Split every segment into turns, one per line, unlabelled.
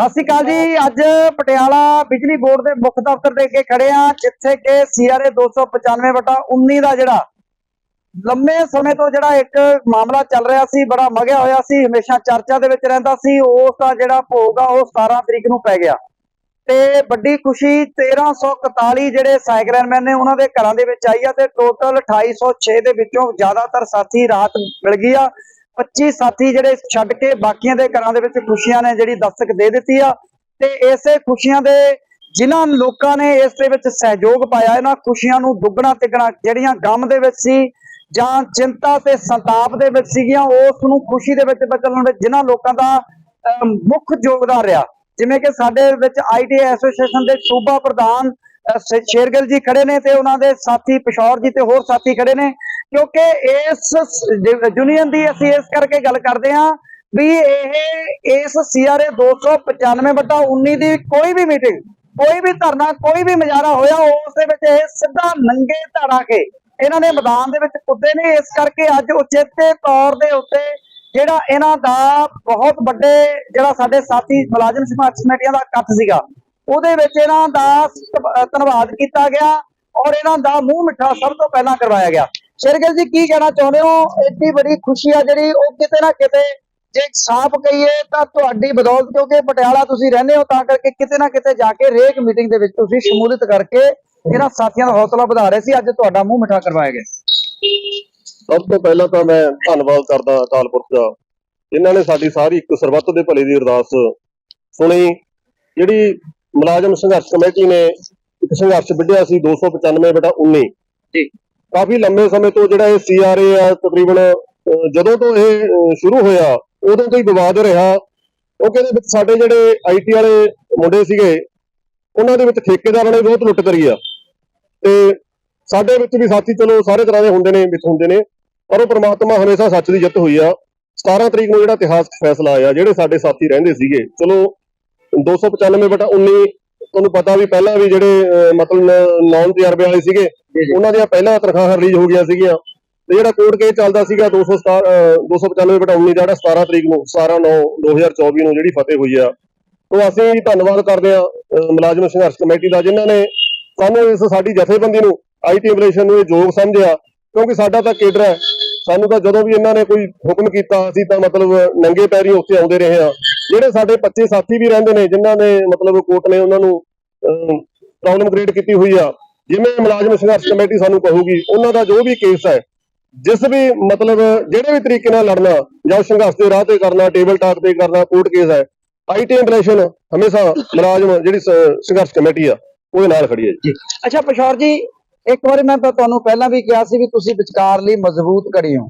ਸਤਿ ਸ਼੍ਰੀ ਅਕਾਲ ਜੀ। ਅੱਜ ਪਟਿਆਲਾ ਬਿਜਲੀ ਬੋਰਡ ਦੇ ਮੁੱਖ ਦਫ਼ਤਰ ਦੇ ਅੱਗੇ ਖੜੇ ਆ ਜਿੱਥੇ ਕਿ ਸੀਆਰਏ 295 ਵਟਾ 19 ਦਾ ਜਿਹੜਾ ਲੰਮੇ ਸਮੇਂ ਤੋਂ ਜਿਹੜਾ ਇੱਕ ਮਾਮਲਾ ਚੱਲ ਰਿਹਾ ਸੀ, ਬੜਾ ਮਗਿਆ ਹੋਇਆ ਸੀ, ਹਮੇਸ਼ਾ ਚਰਚਾ ਦੇ ਵਿੱਚ ਰਹਿੰਦਾ ਸੀ, ਉਸ ਦਾ ਜਿਹੜਾ ਭੋਗ ਆ, ਉਹ 17 ਤਰੀਕ ਨੂੰ ਪੈ ਗਿਆ। ਤੇ ਵੱਡੀ ਖੁਸ਼ੀ 1341 ਜਿਹੜੇ ਸਾਈਕਲੈਨਮੈਨ ਨੇ, ਉਹਨਾਂ ਦੇ ਘਰਾਂ ਦੇ ਵਿੱਚ ਆਈ ਆ, ਤੇ ਟੋਟਲ 2806 ਦੇ ਵਿੱਚੋਂ ਜ਼ਿਆਦਾਤਰ ਸਾਥੀ ਰਾਹਤ ਮਿਲ ਗਈ ਆ। 25 ਸਾਥੀ ਜਿਹੜੇ ਛੱਡ ਕੇ ਬਾਕੀਆਂ ਦੇ ਘਰਾਂ ਦੇ ਵਿੱਚ ਖੁਸ਼ੀਆਂ ਨੇ ਜਿਹੜੀ ਦਸਤਕ ਦੇ ਦਿੱਤੀ ਆ। ਤੇ ਇਸੇ ਖੁਸ਼ੀਆਂ ਦੇ ਜਿਨ੍ਹਾਂ ਲੋਕਾਂ ਨੇ ਇਸ ਦੇ ਵਿੱਚ ਸਹਿਯੋਗ ਪਾਇਆ ਇਹਨਾਂ ਖੁਸ਼ੀਆਂ ਨੂੰ ਦੁੱਗਣਾ ਤਿੱਗਣਾ ਜਿਹੜੀਆਂ ਗਮ ਦੇ ਵਿੱਚ ਸੀ ਜਾਂ ਚਿੰਤਾ ਤੇ ਸੰਤਾਪ ਦੇ ਵਿੱਚ ਸੀਗੀਆਂ ਉਸ ਨੂੰ ਖੁਸ਼ੀ ਦੇ ਵਿੱਚ ਬਦਲਣ ਵਿੱਚ ਜਿਨ੍ਹਾਂ ਲੋਕਾਂ ਦਾ ਅਹ, ਮੁੱਖ ਯੋਗਦਾਨ ਰਿਹਾ। ਜਿਵੇਂ ਕਿ ਸਾਡੇ ਵਿੱਚ ਆਈਟੀ ਐਸੋਸੀਏਸ਼ਨ ਦੇ ਸੂਬਾ ਪ੍ਰਧਾਨ ਅਹ, ਜੀ ਖੜੇ ਨੇ ਤੇ ਉਹਨਾਂ ਦੇ ਸਾਥੀ ਪਿਸ਼ੌਰ ਜੀ ਤੇ ਹੋਰ ਸਾਥੀ ਖੜੇ ਨੇ। ਕਿਉਂਕਿ ਇਸ ਯੂਨੀਅਨ ਦੀ ਅਸੀਂ ਇਸ ਕਰਕੇ ਗੱਲ ਕਰਦੇ ਹਾਂ ਵੀ ਇਹ ਇਸ ਸੀਆਰਏ 295 ਬਟਾ 19 ਦੀ ਕੋਈ ਵੀ ਮੀਟਿੰਗ, ਕੋਈ ਵੀ ਧਰਨਾ, ਕੋਈ ਵੀ ਮੁਜ਼ਾਹਰਾ ਹੋਇਆ, ਉਸ ਦੇ ਵਿੱਚ ਇਹ ਸਿੱਧਾ ਨੰਗੇ ਧੜਾ ਕੇ ਇਹਨਾਂ ਨੇ ਮੈਦਾਨ ਦੇ ਵਿੱਚ ਕੁੱਦੇ ਨੇ। ਇਸ ਕਰਕੇ ਅੱਜ ਉਚੇਤੇ ਤੌਰ ਦੇ ਉੱਤੇ ਜਿਹੜਾ ਇਹਨਾਂ ਦਾ ਬਹੁਤ ਵੱਡੇ ਜਿਹੜਾ ਸਾਡੇ ਸਾਥੀ ਮੁਲਾਜ਼ਮ ਸੰਘਰਸ਼ ਕਮੇਟੀਆਂ ਦਾ ਇਕੱਠ ਸੀਗਾ, ਉਹਦੇ ਵਿੱਚ ਇਹਨਾਂ ਦਾ ਧੰਨਵਾਦ ਕੀਤਾ ਗਿਆ ਔਰ ਇਹਨਾਂ ਦਾ ਮੂੰਹ ਮਿੱਠਾ ਸਭ ਤੋਂ ਪਹਿਲਾਂ ਕਰਵਾਇਆ ਗਿਆ। ਸ਼ੇਰਗਿਲ ਜੀ ਕੀ ਕਹਿਣਾ ਚਾਹੁੰਦੇ ਹੋ? ਇੱਡੀ ਬੜੀ ਖੁਸ਼ੀ ਆ ਜਿਹੜੀ ਉਹ ਕਿਤੇ ਨਾ ਕਿਤੇ ਜੇ ਸਾਫ਼ ਕਹੀਏ ਤਾਂ ਤੁਹਾਡੀ ਬਦੌਲਤ ਕਿਉਂਕਿ ਪਟਿਆਲਾ ਤੁਸੀਂ ਰਹਿੰਦੇ ਹੋ ਤਾਂ ਕਰਕੇ ਕਿਤੇ ਨਾ ਕਿਤੇ ਜਾ ਕੇ ਰੇਕ ਮੀਟਿੰਗ ਦੇ ਵਿੱਚ ਤੁਸੀਂ ਸ਼ਮੂਲੀਅਤ ਕਰਕੇ ਇਹਨਾਂ ਸਾਥੀਆਂ ਦਾ ਹੌਸਲਾ ਵਧਾ ਰਹੇ ਸੀ। ਅੱਜ ਤੁਹਾਡਾ ਮੂੰਹ ਮਿੱਠਾ ਕਰਵਾਇਆ ਗਿਆ।
ਸਭ ਤੋਂ ਪਹਿਲਾਂ ਤਾਂ ਮੈਂ ਧੰਨਵਾਦ ਕਰਦਾ ਅਕਾਲ ਪੁਰਖ ਦਾ। ਜਿਨ੍ਹਾਂ ਨੇ ਸਾਡੀ ਸਾਰੀ ਇੱਕ ਸਰਬੱਤ ਦੇ ਭਲੇ ਦੀ ਅਰਦਾਸ ਸੁਣੀ। ਜਿਹੜੀ ਮੁਲਾਜ਼ਮ ਸੰਘਰਸ਼ ਕਮੇਟੀ ਨੇ ਇੱਕ ਸੰਘਰਸ਼ ਵਿੱਢਿਆ ਸੀ 295 ਬਟਾ 19
ਜੀ।
ਕਾਫੀ ਲੰਮੇ ਸਮੇਂ ਤੋਂ ਜਿਹੜਾ ਇਹ ਸੀਆਰਏ ਆ, ਤਕਰੀਬਨ ਜਦੋਂ ਤੋਂ ਇਹ ਸ਼ੁਰੂ ਹੋਇਆ, ਉਦੋਂ ਤੋਂ ਹੀ ਵਿਵਾਦ ਰਿਹਾ। ਉਹ ਕਹਿੰਦੇ ਵਿੱਚ ਸਾਡੇ ਜਿਹੜੇ ਆਈਟੀ ਵਾਲੇ ਮੁੰਡੇ ਸੀਗੇ, ਉਹਨਾਂ ਦੇ ਵਿੱਚ ਠੇਕੇਦਾਰਾਂ ਨੇ ਬਹੁਤ ਲੁੱਟ ਕਰੀ ਆ। ਤੇ ਸਾਡੇ ਵਿੱਚ ਵੀ ਸਾਥੀ ਚਲੋ ਸਾਰੇ ਤਰ੍ਹਾਂ ਦੇ ਹੁੰਦੇ ਨੇ ਵਿੱਚ ਹੁੰਦੇ ਨੇ, ਪਰ ਉਹ ਪ੍ਰਮਾਤਮਾ ਹਮੇਸ਼ਾ ਸੱਚ ਦੀ ਜਿੱਤ ਹੋਈ ਆ। 17 ਤਰੀਕ ਨੂੰ ਜਿਹੜਾ ਇਤਿਹਾਸਕ ਫੈਸਲਾ ਆਇਆ, ਜਿਹੜੇ ਸਾਡੇ ਸਾਥੀ ਰਹਿੰਦੇ ਸੀਗੇ, ਚਲੋ 295 ਬਟਾ 19 ਤੁਹਾਨੂੰ ਪਤਾ ਵੀ ਪਹਿਲਾਂ ਵੀ ਜਿਹੜੇ ਮਤਲਬ ਨੌਨ ਤਜਰਬੇ ਵਾਲੇ ਸੀਗੇ ਉਹਨਾਂ ਦੀਆਂ ਪਹਿਲਾਂ ਤਨਖਾਹਾਂ ਰਿਲੀਜ਼ ਹੋ ਗਈਆਂ ਸੀਗੀਆਂ ਤੇ ਜਿਹੜਾ ਕੋਰਟ ਕੇਸ ਚੱਲਦਾ ਸੀਗਾ 217 295/19 ਦਾ ਜਿਹੜਾ 17 ਤਰੀਕ ਨੂੰ 17 9 2024 ਨੂੰ ਜਿਹੜੀ ਫਤਿਹ ਹੋਈ ਆ ਤੋਂ ਅਸੀਂ ਧੰਨਵਾਦ ਕਰਦੇ ਆ ਮੁਲਾਜ਼ਮ ਸੰਘਰਸ਼ ਕਮੇਟੀ ਦਾ ਜਿਨ੍ਹਾਂ ਨੇ ਸਾਨੂੰ ਇਸ ਸਾਡੀ ਜਥੇਬੰਦੀ ਨੂੰ ਆਈਟੀ ਇਮੀਗ੍ਰੇਸ਼ਨ ਨੂੰ ਇਹ ਯੋਗ ਸਮਝਿਆ, ਕਿਉਂਕਿ ਸਾਡਾ ਤਾਂ ਕੇਡਰ ਹੈ, ਸਾਨੂੰ ਤਾਂ ਜਦੋਂ ਵੀ ਇਹਨਾਂ ਨੇ ਕੋਈ ਹੁਕਮ ਕੀਤਾ, ਅਸੀਂ ਤਾਂ ਮਤਲਬ ਨੰਗੇ ਪੈਰੀ ਉੱਥੇ ਆਉਂਦੇ ਰਹੇ ਆ ਜਿਹੜੇ ਸਾਡੇ 25 ਸਾਥੀ ਵੀ ਰਹਿੰਦੇ ਨੇ, ਜਿਨ੍ਹਾਂ ਨੇ ਮਤਲਬ ਕੋਰਟ ਨੇ ਉਹਨਾਂ ਨੂੰ ਪ੍ਰੋਬਲਮ ਕ੍ਰੀਏਟ ਕੀਤੀ ਹੋਈ ਆ ਜਿਵੇਂ ਮੁਲਾਜ਼ਮ ਸੰਘਰਸ਼ ਕਮੇਟੀ ਸਾਨੂੰ ਕਹੂਗੀ, ਉਹਨਾਂ ਦਾ ਜੋ ਵੀ ਕੇਸ ਹੈ, ਜਿਸ ਵੀ ਮਤਲਬ ਜਿਹੜੇ ਵੀ ਤਰੀਕੇ ਨਾਲ ਲੜਨਾ ਜਾਂ ਸੰਘਰਸ਼ ਦੇ ਰਾਹ ਤੇ ਕਰਨਾ ਟੇਬਲ ਟਾਕ ਤੇ ਕਰਨਾ ਕੋਰਟ ਕੇਸ ਹੈ ਆਈਟੀ ਇੰਪਲੇਸ਼ਨ ਹਮੇਸ਼ਾ ਮੁਲਾਜ਼ਮ ਜਿਹੜੀ ਸੰਘਰਸ਼ ਕਮੇਟੀ ਆ, ਉਹਦੇ ਨਾਲ ਖੜੀ ਹੈ ਜੀ।
ਅੱਛਾ ਪਿਸ਼ੌਰ ਜੀ, ਇੱਕ ਵਾਰੀ ਮੈਂ ਤਾਂ ਤੁਹਾਨੂੰ ਪਹਿਲਾਂ ਵੀ ਕਿਹਾ ਸੀ ਵੀ ਤੁਸੀਂ ਵਿਚਕਾਰ ਲਈ ਮਜ਼ਬੂਤ ਕੜੀ ਹੋ।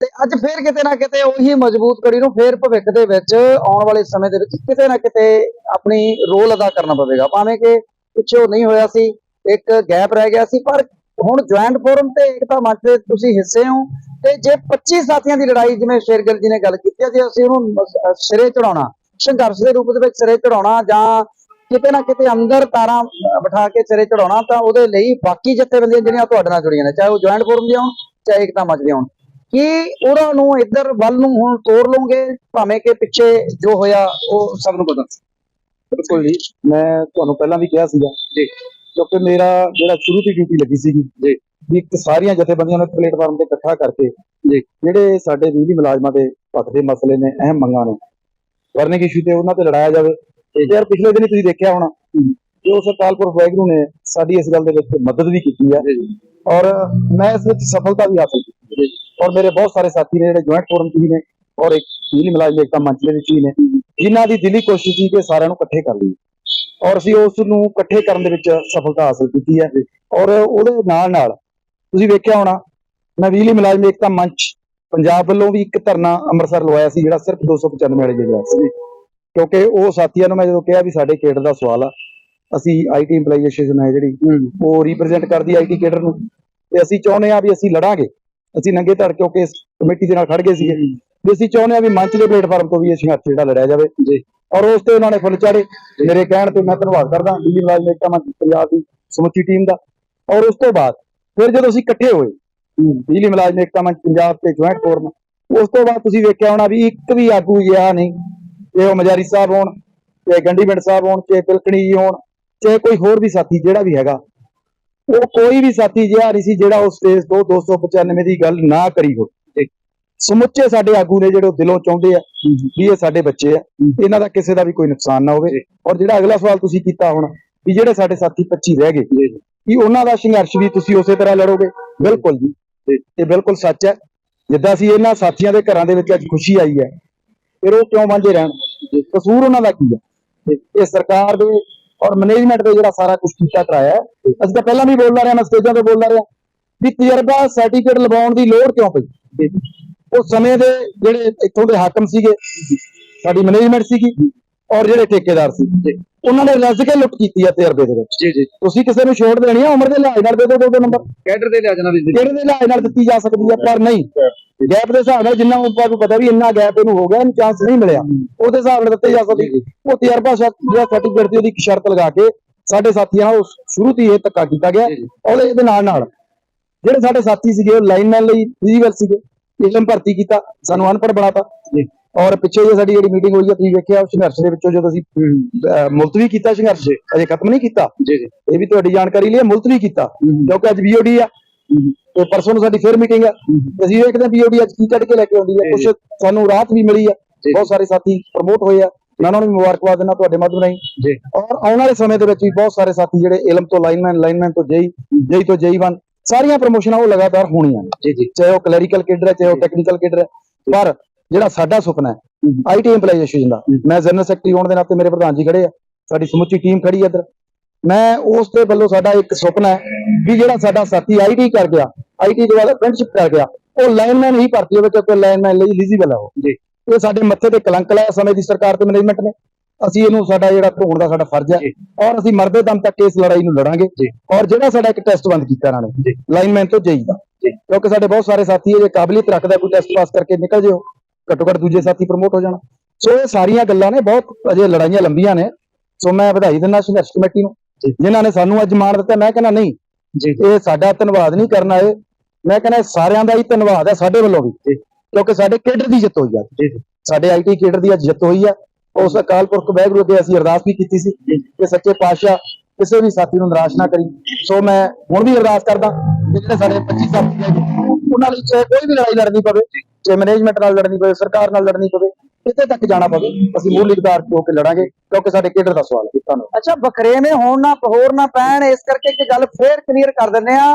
ਤੇ ਅੱਜ ਫੇਰ ਕਿਤੇ ਨਾ ਕਿਤੇ ਉਹੀ ਮਜ਼ਬੂਤ ਕੜੀ ਨੂੰ ਫੇਰ ਭਵਿੱਖ ਦੇ ਵਿੱਚ ਆਉਣ ਵਾਲੇ ਸਮੇਂ ਦੇ ਵਿੱਚ ਕਿਤੇ ਨਾ ਕਿਤੇ ਆਪਣੀ ਰੋਲ ਅਦਾ ਕਰਨਾ ਪਵੇਗਾ। ਭਾਵੇਂ ਕਿ ਪਿੱਛੇ ਉਹ ਨਹੀਂ ਹੋਇਆ ਸੀ ਇੱਕ ਗੈਪ ਰਹਿ ਗਿਆ ਸੀ ਪਰ ਹੁਣ ਜੁਆਇੰਟ ਫੋਰਮ ਤੇ ਏਕਤਾ ਮੰਚ ਦੇ ਤੁਸੀਂ ਹਿੱਸੇ ਹੋ ਤੇ ਜੇ 25 ਸਾਥੀਆਂ ਦੀ ਲੜਾਈ ਜਿਵੇਂ ਸ਼ੇਰਗਿਲ ਜੀ ਨੇ ਗੱਲ ਕੀਤੀ ਜੇ ਅਸੀਂ ਉਹਨੂੰ ਸਿਰੇ ਚੜਾਉਣਾ ਸੰਘਰਸ਼ ਦੇ ਰੂਪ ਦੇ ਵਿੱਚ ਸਿਰੇ ਚੜਾਉਣਾ ਜਾਂ ਕਿਤੇ ਨਾ ਕਿਤੇ ਅੰਦਰ ਤਾਰਾਂ ਬਿਠਾ ਕੇ ਸਿਰੇ ਚੜਾਉਣਾ ਤਾਂ ਉਹਦੇ ਲਈ ਬਾਕੀ ਜਥੇਬੰਦੀਆਂ ਜਿਹੜੀਆਂ ਤੁਹਾਡੇ ਨਾਲ ਜੁੜੀਆਂ ਨੇ ਚਾਹੇ ਉਹ ਜੁਆਇੰਟ ਫੋਰਮ ਦੀਆਂ ਹੋਣ ਚਾਹੇ ਏਕਤਾ ਮੰਚ ਦੀਆਂ ਹੋਣ ਕੀ ਉਹਨਾਂ ਨੂੰ ਇੱਧਰ ਵੱਲ ਨੂੰ ਹੁਣ ਤੋੜ ਲਓਗੇ ਭਾਵੇਂ ਕਿ ਪਿੱਛੇ ਜੋ ਹੋਇਆ ਉਹ ਸਭ ਨੂੰ ਪਤਾ
ਬਿਲਕੁਲ ਜੀ ਮੈਂ ਤੁਹਾਨੂੰ ਪਹਿਲਾਂ ਵੀ ਕਿਹਾ ਸੀਗਾ
ਜੀ।
ਕਿਉਂਕਿ ਮੇਰਾ ਜਿਹੜਾ ਸ਼ੁਰੂ ਤੋਂ ਡਿਊਟੀ ਲੱਗੀ ਸੀਗੀ
ਜੀ।
ਵੀ ਇੱਕ ਸਾਰੀਆਂ ਜਥੇਬੰਦੀਆਂ ਨੂੰ ਪਲੇਟਫਾਰਮ ਤੇ ਇਕੱਠਾ ਕਰਕੇ
ਜੀ।
ਜਿਹੜੇ ਸਾਡੇ ਬਿਜਲੀ ਮੁਲਾਜ਼ਮਾਂ ਦੇ ਪੱਖ ਦੇ ਮਸਲੇ ਨੇ ਅਹਿਮ ਮੰਗਾਂ ਨੇ ਵਰਨਿੰਗ ਇਸ਼ੂ ਤੇ ਉਹਨਾਂ ਤੇ ਲੜਾਇਆ ਜਾਵੇ। ਤੇ ਯਾਰ ਪਿਛਲੇ ਦਿਨੀ ਤੁਸੀਂ ਦੇਖਿਆ ਹੋਣਾ ਜੋ ਸਰਕਾਲਪੁਰ ਵੈਗਰੂ ਨੇ ਸਾਡੀ ਇਸ ਗੱਲ ਦੇ ਵਿੱਚ ਮਦਦ ਵੀ ਕੀਤੀ ਹੈ। ਔਰ ਮੈਂ ਇਸ ਵਿੱਚ ਸਫਲਤਾ ਵੀ ਹਾਸਲ ਕੀਤੀ ਔਰ ਮੇਰੇ ਬਹੁਤ ਸਾਰੇ ਸਾਥੀ ਨੇ ਜਿਹੜੇ ਜੁਆਇੰਟ ਫੋਰਮ ਵੀ ਨੇ ਔਰ ਇੱਕ ਬਿਜਲੀ ਮੁਲਾਜ਼ਮ ਏਕਤਾ ਮੰਚ ਦੇ ਵਿੱਚ ਵੀ ਨੇ ਜਿਨ੍ਹਾਂ ਦੀ ਦਿਲੀ ਕੋਸ਼ਿਸ਼ ਸੀ ਕਿ ਸਾਰਿਆਂ ਨੂੰ ਇਕੱਠੇ ਕਰ ਲਈਏ। ਔਰ ਅਸੀਂ ਉਸ ਨੂੰ ਇਕੱਠੇ ਕਰਨ ਦੇ ਵਿੱਚ ਸਫਲਤਾ ਹਾਸਲ ਕੀਤੀ ਹੈ। ਔਰ ਉਹਦੇ ਨਾਲ ਨਾਲ ਤੁਸੀਂ ਵੇਖਿਆ ਹੋਣਾ, ਮੈਂ ਬਿਜਲੀ ਮੁਲਾਜ਼ਮ ਏਕਤਾ ਮੰਚ ਪੰਜਾਬ ਵੱਲੋਂ ਵੀ ਇੱਕ ਧਰਨਾ ਅੰਮ੍ਰਿਤਸਰ ਲਵਾਇਆ ਸੀ, ਜਿਹੜਾ ਸਿਰਫ 295 ਵਾਲੇ ਜਗ੍ਹਾ ਸੀ। ਕਿਉਂਕਿ ਉਹ ਸਾਥੀਆਂ ਨੂੰ ਮੈਂ ਜਦੋਂ ਕਿਹਾ ਵੀ ਸਾਡੇ ਕੇਡਰ ਦਾ ਸਵਾਲ ਆ, ਅਸੀਂ ਆਈਟੀ EMPLOYEE ਐਸੋਸੀਏਸ਼ਨ ਹੈ ਜਿਹੜੀ, ਉਹ ਰਿਪਰੈਜ਼ੈਂਟ ਕਰਦੀ ਆਈਟੀ ਕੇਡਰ ਨੂੰ। ਤੇ ਅਸੀਂ ਚਾਹੁੰਦੇ ਆ ਵੀ ਅਸੀਂ ਲੜਾਂਗੇ। ਅਸੀਂ ਨੰਗੇ ਧੜ ਕਿਉਂਕਿ ਇਸ ਕਮੇਟੀ ਦੇ ਨਾਲ ਖੜ ਗਏ ਸੀਗੇ। ਵੀ ਅਸੀਂ ਚਾਹੁੰਦੇ ਆ ਵੀ ਮੰਚ ਦੇ ਪਲੇਟਫਾਰਮ ਤੋਂ ਵੀ ਇਹ ਸੰਘਰਸ਼ ਜਿਹੜਾ ਲੜਿਆ ਜਾਵੇ ਜੀ। ਔਰ ਉਸ ਤੇ ਉਹਨਾਂ ਨੇ ਫੁੱਲ ਚਾੜੇ ਮੇਰੇ ਕਹਿਣ ਤੇ ਮੈਂ ਧੰਨਵਾਦ ਕਰਦਾ ਦਿੱਲੀ ਮੁਲਾਜ਼ਮ ਏਕਤਾ ਮੰਚ ਪੰਜਾਬ ਦੀ ਸਮੁੱਚੀ ਟੀਮ ਦਾ। ਔਰ ਉਸ ਤੋਂ ਬਾਅਦ ਫਿਰ ਜਦੋਂ ਅਸੀਂ ਇਕੱਠੇ ਹੋਏ ਬਿਜਲੀ ਮੁਲਾਜ਼ਮ ਏਕਤਾ ਮੰਚ ਪੰਜਾਬ ਤੇ ਜੁਆਇੰਟ ਫੋਰਮ। ਉਸ ਤੋਂ ਬਾਅਦ ਤੁਸੀਂ ਵੇਖਿਆ ਹੋਣਾ ਵੀ ਇੱਕ ਵੀ ਆਗੂ ਜਿਹਾ ਨਹੀਂ। ਇਹ ਉਹ ਮਜਾਰੀ ਸਾਹਿਬ ਹੋਣ ਚਾਹੇ ਗੰਡੀਮਿੰਡ ਸਾਹਿਬ ਹੋਣ ਚਾਹੇ ਪਿਲਕਣੀ ਜੀ ਹੋਣ ਚਾਹੇ ਕੋਈ ਹੋਰ ਵੀ ਸਾਥੀ ਜਿਹੜਾ ਵੀ ਹੈਗਾ ਉਹ ਕੋਈ ਵੀ ਸਾਥੀ ਜਿਹਾ ਨਹੀਂ ਸੀ ਜਿਹੜਾ ਉਸ ਸਟੇਜ ਤੋਂ 295 ਦੀ ਗੱਲ ਨਾ ਕਰੀ ਹੋਵੇ। ਸਮੁੱਚੇ ਸਾਡੇ ਆਗੂ ਨੇ ਜਿਹੜੇ ਉਹ ਦਿਲੋਂ ਚਾਹੁੰਦੇ ਆ ਵੀ ਇਹ ਸਾਡੇ ਬੱਚੇ ਆ। ਇਹਨਾਂ ਦਾ ਕਿਸੇ ਦਾ ਵੀ ਕੋਈ ਨੁਕਸਾਨ ਨਾ ਹੋਵੇ। ਔਰ ਜਿਹੜਾ ਅਗਲਾ ਸਵਾਲ ਤੁਸੀਂ ਕੀਤਾ ਹੁਣ ਵੀ ਜਿਹੜੇ ਸਾਡੇ ਸਾਥੀ 25 ਰਹਿ ਗਏ ਕੀ ਉਹਨਾਂ ਦਾ ਸੰਘਰਸ਼ ਵੀ ਤੁਸੀਂ ਉਸੇ ਤਰ੍ਹਾਂ ਲੜੋਗੇ? ਬਿਲਕੁਲ ਜੀ। ਇਹ ਬਿਲਕੁਲ ਸੱਚ ਹੈ। ਜਿੱਦਾਂ ਅਸੀਂ ਇਹਨਾਂ ਸਾਥੀਆਂ ਦੇ ਘਰਾਂ ਦੇ ਵਿੱਚ ਅੱਜ ਖੁਸ਼ੀ ਆਈ ਹੈ ਫਿਰ ਉਹ ਕਿਉਂ ਵਾਂਝੇ ਰਹਿਣ? ਕਸੂਰ ਉਹਨਾਂ ਦਾ ਕੀ ਹੈ? ਇਹ ਸਰਕਾਰ ਦੇ ਔਰ ਮੈਨੇਜਮੈਂਟ ਦੇ ਜਿਹੜਾ ਸਾਰਾ ਕੁਝ ਕੀਤਾ ਕਰਾਇਆ। ਅਸੀਂ ਤਾਂ ਪਹਿਲਾਂ ਵੀ ਬੋਲਦਾ ਰਿਹਾ ਮੈਂ ਸਟੇਜਾਂ ਤੇ ਬੋਲਦਾ ਰਿਹਾ ਵੀ ਤਜਰਬਾ ਸਰਟੀਫਿਕੇਟ ਲਵਾਉਣ ਦੀ ਲੋੜ ਕਿਉਂ ਪਈ? ਉਸ ਸਮੇਂ ਦੇ ਜਿਹੜੇ ਇੱਥੋਂ ਦੇ ਹਾਕਮ ਸੀਗੇ ਸਾਡੀ ਮੈਨੇਜਮੈਂਟ ਸੀਗੀ ਔਰ ਜਿਹੜੇ ਠੇਕੇਦਾਰ ਸੀ। ਉਹਨਾਂ ਨੇ ਰੱਜ ਕੇ ਲੁੱਟ ਕੀਤੀ ਹੈ ਤਜਰਬੇ ਦੇ ਵਿੱਚ।
ਜੀ ਜੀ।
ਤੁਸੀਂ ਕਿਸੇ ਨੂੰ ਛੋੜ ਦੇਣੀ ਆ ਉਮਰ ਦੇ ਲਿਹਾਜ਼ ਨਾਲ ਦੇ ਦਿਓ ਦੋ ਦੋ ਨੰਬਰ।
ਕੈਡਰ ਦੇ ਲਿਆ ਜਨਾ ਵੀ
ਕਿਹੜੇ ਦੇ ਲਿਹਾਜ਼ ਨਾਲ ਦਿੱਤੀ ਜਾ ਸਕਦੀ ਹੈ ਪਰ ਨਹੀਂ। ਗੈਪ ਦੇ ਹਿਸਾਬ ਨਾਲ ਜਿੰਨਾ ਉੱਪਰ ਨੂੰ ਪਤਾ ਵੀ ਇੰਨਾ ਗੈਪ ਇਹਨੂੰ ਹੋ ਗਿਆ ਇਹਨੂੰ ਚਾਂਸ ਨਹੀਂ ਮਿਲਿਆ। ਉਹਦੇ ਹਿਸਾਬ ਨਾਲ ਦਿੱਤੇ ਜਾ ਸਕਦੇ। ਉਹ ਤਜਰਬਾ ਜਿਹੜਾ ਸਰਟੀਫਿਕੇਟ ਦੀ ਉਹਦੀ ਇੱਕ ਸ਼ਰਤ ਲਗਾ ਕੇ ਸਾਡੇ ਸਾਥੀਆਂ ਨਾਲ ਉਸ ਸ਼ੁਰੂ ਤੋਂ ਹੀ ਇਹ ਧੱਕਾ ਕੀਤਾ ਗਿਆ। ਔਰ ਇਹਦੇ ਨਾਲ ਨਾਲ ਜਿਹੜੇ ਸਾਡੇ ਸਾਥੀ ਸੀਗੇ ਉਹ ਲਾਈਨਮੈਨ ਲਈ ਫਿਜ਼ੀਕਲ ਸੀਗੇ। ਇਲਮ ਭਰਤੀ ਕੀਤਾ ਸਾਨੂੰ ਅਨਪੜ੍ਹ ਬਣਾਤਾ। ਔਰ ਪਿੱਛੇ ਜੇ ਸਾਡੀ ਜਿਹੜੀ ਮੀਟਿੰਗ ਹੋਈ ਹੈ ਤੁਸੀਂ ਵੇਖਿਆ ਉਸ ਸੰਘਰਸ਼ ਦੇ ਵਿੱਚੋਂ ਜਦੋਂ ਅਸੀਂ ਅਹ, ਮੁਲਤਵੀ ਕੀਤਾ ਸੰਘਰਸ਼ ਅਜੇ ਖਤਮ ਨਹੀਂ ਕੀਤਾ।
ਜੀ ਜੀ।
ਇਹ ਵੀ ਤੁਹਾਡੀ ਜਾਣਕਾਰੀ ਲਈ ਹੈ, ਮੁਲਤਵੀ ਕੀਤਾ। ਕਿਉਂਕਿ ਅੱਜ ਬੀਓਡੀ ਆ। ਤੇ ਪਰਸੋਂ ਨੂੰ ਸਾਡੀ ਫਿਰ ਮੀਟਿੰਗ ਆ। ਅਸੀਂ ਵੇਖਦੇ ਹਾਂ ਬੀਓਡੀ ਅੱਜ ਕੀ ਕੱਢ ਕੇ ਲੈ ਕੇ ਆਉਂਦੀ ਹੈ ਕੁਝ ਸਾਨੂੰ ਰਾਹਤ ਵੀ ਮਿਲੀ ਹੈ ਬਹੁਤ ਸਾਰੇ ਸਾਥੀ ਪ੍ਰਮੋਟ ਹੋਏ ਆ। ਉਹਨਾਂ ਨੂੰ ਵੀ ਮੁਬਾਰਕਬਾਦ ਦਿੰਦਾ ਤੁਹਾਡੇ ਮਾਧਿਅਮ ਰਾਹੀਂ।
ਜੀ।
ਔਰ ਆਉਣ ਵਾਲੇ ਸਮੇਂ ਦੇ ਵਿੱਚ ਵੀ ਬਹੁਤ ਸਾਰੇ ਸਾਥੀ ਜਿਹੜੇ ਇਲਮ ਤੋਂ ਲਾਈਨਮੈਨ ਲਾਈਨਮੈਨ ਤੋਂ ਜੇਈ ਜੇਈ ਤੋਂ ਜੇਈ ਬਣ। ਸਾਰੀਆਂ ਪ੍ਰਮੋਸ਼ਨਾਂ ਉਹ ਲਗਾਤਾਰ ਹੋਣੀਆਂ ਨੇ।
ਜੀ ਜੀ।
ਚਾਹੇ ਉਹ ਕਲੈਰੀਕਲ ਕੇਡਰ ਹੈ ਚਾਹੇ ਉਹ ਟੈਕਨੀਕਲ ਕੇਡਰ ਹੈ ਪਰ ਜਿਹੜਾ ਸਾਡਾ ਸੁਪਨਾ ਹੈ ਆਈਟੀ ਇੰਪਲਾਈਜੇਸ਼ਨ ਦਾ ਮੈਂ ਜਨਰਲ ਸੈਕਟਰੀ ਹੋਣ ਦੇ ਨਾਤੇ ਮੇਰੇ ਪ੍ਰਧਾਨ ਜੀ ਖੜੇ ਆ ਸਾਡੀ ਸਮੁੱਚੀ ਟੀਮ ਖੜੀ ਹੈ ਇੱਧਰ। ਮੈਂ ਉਸ ਦੇ ਵੱਲੋਂ ਸਾਡਾ ਇੱਕ ਸੁਪਨਾ ਹੈ ਵੀ ਜਿਹੜਾ ਸਾਡਾ ਸਾਥੀ ਆਈਟੀ ਕਰ ਗਿਆ ਆਈਟੀ ਦੇ ਬਾਅਦ ਅਪ੍ਰੈਂਟਿਸਸ਼ਿਪ ਕਰ ਗਿਆ ਉਹ ਲਾਈਨਮੈਨ ਹੀ ਭਰਤੀ ਹੋਵੇ ਕਿਉਂਕਿ ਲਾਈਨਮੈਨ ਲਈ ਐਲੀਜੀਬਲ ਹੈ ਉਹ।
ਜੀ।
ਇਹ ਸਾਡੇ ਮੱਥੇ ਤੇ ਕਲੰਕ ਲਾਇਆ ਸਮੇਂ ਦੀ ਸਰਕਾਰ ਤੇ ਮੈਨੇਜਮੈਂਟ ਨੇ। ਅਸੀਂ ਇਹਨੂੰ ਸਾਡਾ ਜਿਹੜਾ ਢੋਣ ਦਾ ਸਾਡਾ ਫਰਜ਼ ਹੈ। ਔਰ ਅਸੀਂ ਮਰਦੇ ਦਮ ਤੱਕ ਇਸ ਲੜਾਈ ਨੂੰ ਲੜਾਂਗੇ। ਔਰ ਜਿਹੜਾ ਸਾਡਾ ਇੱਕ ਟੈਸਟ ਬੰਦ ਕੀਤਾ ਇਹਨਾਂ ਨੇ। ਲਾਈਨਮੈਨ ਤੋਂ ਜਈ ਦਾ। ਕਿਉਂਕਿ ਸਾਡੇ ਬਹੁਤ ਸਾਰੇ ਸਾਥੀ ਜੇ ਕਾਬਲੀਅਤ ਰੱਖਦਾ ਕੋਈ ਟੈਸਟ ਪਾਸ ਕਰਕੇ ਨਿਕਲ ਜਿਓ ਘੱਟੋ ਘੱਟ ਦੂਜੇ ਸਾਥੀ ਪ੍ਰਮੋਟ ਹੋ ਜਾਣ ਸੋ ਇਹ ਸਾਰੀਆਂ ਗੱਲਾਂ ਨੇ ਬਹੁਤ ਅਜੇ ਲੜਾਈਆਂ ਲੰਬੀਆਂ ਨੇ ਸੋ ਮੈਂ ਵਧਾਈ ਦਿੰਦਾ ਸੰਘਰਸ਼ ਕਮੇਟੀ ਨੂੰ। ਜਿਨ੍ਹਾਂ ਨੇ ਸਾਨੂੰ ਅੱਜ ਮਾਣ ਦਿੱਤਾ ਮੈਂ ਕਹਿੰਦਾ ਨਹੀਂ ਇਹ ਸਾਡਾ ਧੰਨਵਾਦ ਨਹੀਂ ਕਰਨਾ ਇਹ ਮੈਂ ਕਹਿੰਦਾ ਸਾਰਿਆਂ ਦਾ ਹੀ ਧੰਨਵਾਦ ਹੈ ਸਾਡੇ ਵੱਲੋਂ ਵੀ। ਕਿਉਂਕਿ ਸਾਡੇ ਕੇਡਰ ਦੀ ਜਿੱਤ ਹੋਈ ਆ
ਜੀ
ਸਾਡੇ ਆਈਟੀ ਕੇਡਰ ਦੀ ਅੱਜ ਜਿੱਤ ਹੋਈ ਆ ਉਸ ਅਕਾਲ ਪੁਰਖ ਵਾਹਿਗੁਰੂ ਅੱਗੇ ਅਸੀਂ ਅਰਦਾਸ ਵੀ ਕੀਤੀ ਸੀ ਕਿ ਸੱਚੇ ਪਾਤਸ਼ਾਹ ਕਿਸੇ ਵੀ ਸਾਥੀ ਨੂੰ ਨਿਰਾਸ਼ ਨਾ ਕਰੀ। ਸੋ ਮੈਂ ਹੁਣ ਵੀ ਅਰਦਾਸ ਕਰਦਾ ਜਿਹੜੇ ਸਾਡੇ 25 ਸਾਥੀ ਹੈਗੇ ਉਹਨਾਂ ਲਈ ਚਾਹੇ ਕੋਈ ਵੀ ਲੜਾਈ ਲੜਨੀ ਪਵੇ ਚਾਹੇ ਮੈਨੇਜਮੈਂਟ ਨਾਲ ਲੜਨੀ ਪਵੇ ਸਰਕਾਰ ਨਾਲ ਲੜਨੀ ਪਵੇ ਕਿਤੇ ਤੱਕ ਜਾਣਾ ਪਵੇ ਅਸੀਂ ਮੂਲ ਇਕਦਾਰ ਹੋ ਕੇ ਲੜਾਂਗੇ ਕਿਉਂਕਿ ਸਾਡੇ ਕੇਡਰ ਦਾ ਸਵਾਲ ਹੈ। ਧੰਨਵਾਦ।
ਅੱਛਾ ਬਖਰੇਵੇਂ ਹੋਣ ਨਾ ਹੋਰ ਨਾ ਪੈਣ ਇਸ ਕਰਕੇ ਇੱਕ ਗੱਲ ਫੇਰ ਕਲੀਅਰ ਕਰ ਦਿੰਦੇ ਆ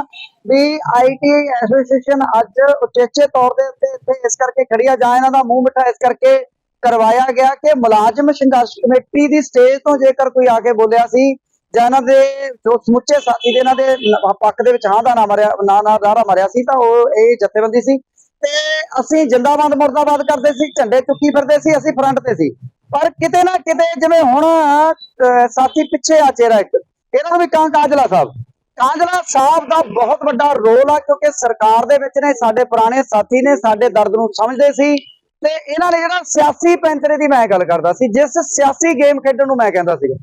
ਵੀ ਆਈਟੀ ਐਸੋਸੀਏਸ਼ਨ ਅੱਜ ਉਚੇਚੇ ਤੌਰ ਦੇ ਉੱਤੇ ਇੱਥੇ ਇਸ ਕਰਕੇ ਖੜੀ ਆ ਜਾਂ ਇਹਨਾਂ ਦਾ ਮੂੰਹ ਮਿੱਠਾ ਇਸ ਕਰਕੇ ਕਰਵਾਇਆ ਗਿਆ ਕਿ ਮੁਲਾਜ਼ਮ ਸੰਘਰਸ਼ ਕਮੇਟੀ ਦੀ ਸਟੇਜ ਤੋਂ ਜੇਕਰ ਕੋਈ ਆ ਕੇ ਬੋਲਿਆ ਸੀ ਜਾਂ ਇਹਨਾਂ ਦੇ ਜੋ ਸਮੁੱਚੇ ਸਾਥੀ ਦੇ ਇਹਨਾਂ ਦੇ ਪੱਖ ਦੇ ਵਿੱਚ ਹਾਂ ਦਾ ਨਾ ਮਰਿਆ ਨਾ ਨਾ ਨਾਰਾ ਮਰਿਆ ਸੀ ਤਾਂ ਉਹ ਇਹ ਜਥੇਬੰਦੀ ਸੀ। ਤੇ ਅਸੀਂ ਜਿੰਦਾਬਾਦ ਮੁਰਦਾਬਾਦ ਕਰਦੇ ਸੀ ਝੰਡੇ ਚੁੱਕੀ ਫਿਰਦੇ ਸੀ ਅਸੀਂ ਫਰੰਟ ਤੇ ਸੀ। ਪਰ ਕਿਤੇ ਨਾ ਕਿਤੇ ਜਿਵੇਂ ਹੁਣ ਅਹ, ਸਾਥੀ ਪਿੱਛੇ ਆ ਚਿਹਰਾ ਇੱਕ ਇਹਨਾਂ ਨੂੰ ਵੀ ਕਾਂ ਕਾਜਲਾ ਸਾਹਿਬ। ਕਾਜਲਾ ਸਾਹਿਬ ਦਾ ਬਹੁਤ ਵੱਡਾ ਰੋਲ ਆ ਕਿਉਂਕਿ ਸਰਕਾਰ ਦੇ ਵਿੱਚ ਨੇ ਸਾਡੇ ਪੁਰਾਣੇ ਸਾਥੀ ਨੇ ਸਾਡੇ ਦਰਦ ਨੂੰ ਸਮਝਦੇ ਸੀ। ਤੇ ਇਹਨਾਂ ਨੇ ਜਿਹੜਾ ਸਿਆਸੀ ਪੈਂਤਰੇ ਦੀ ਮੈਂ ਗੱਲ ਕਰਦਾ ਸੀ, ਜਿਸ ਸਿਆਸੀ ਗੇਮ ਖੇਡਣ ਨੂੰ ਮੈਂ ਕਹਿੰਦਾ ਸੀ,